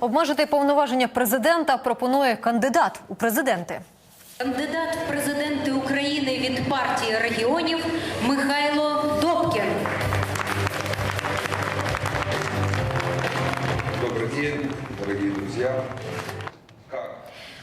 Обмежити повноваження президента пропонує кандидат у президенти. Кандидат в президенти України від партії регіонів Михайло Добкін. Добрий день, дорогі друзья.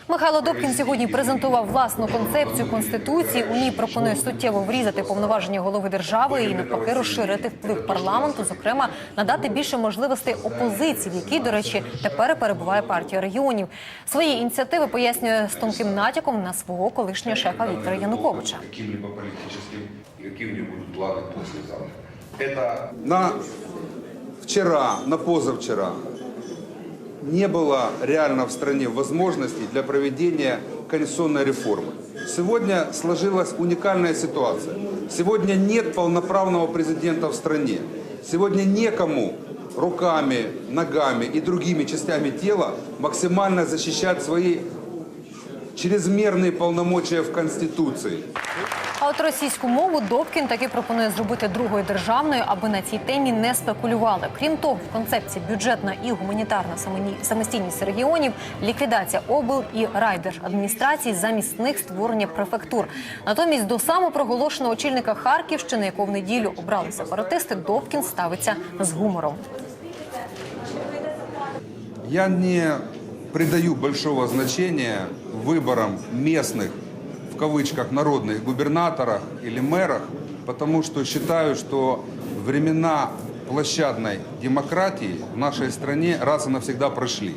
Михайло Добкін сьогодні презентував власну концепцію конституції. У ній пропонує суттєво врізати повноваження голови держави і навпаки розширити вплив парламенту, зокрема надати більше можливостей опозиції, в якій, до речі, тепер перебуває партія регіонів. Свої ініціативи пояснює з тонким натяком на свого колишнього шефа Віктора Януковича. Каким-либо политическим, и какие у них будут планы послезавтра. Это на вчера, на позавчера не было реально в стране возможностей для проведения конституционной реформы. Сегодня сложилась уникальная ситуация. Сегодня нет полноправного президента в стране. Сегодня некому руками, ногами и другими частями тела максимально защищать свои чрезмерные полномочия в Конституции. А от російську мову Добкін таки пропонує зробити другою державною, аби на цій темі не спекулювали. Крім того, в концепції бюджетна і гуманітарна самостійність регіонів, ліквідація обл і райдержадміністрацій, замість них створення префектур. Натомість до самопроголошеного очільника Харківщини, якого в неділю обрали сепаратисти, Добкін ставиться з гумором. Я не придаю большого значения выборам местных, в кавычках, народных губернаторах или мэрах, потому что считаю, что времена площадной демократии в нашей стране раз и навсегда прошли.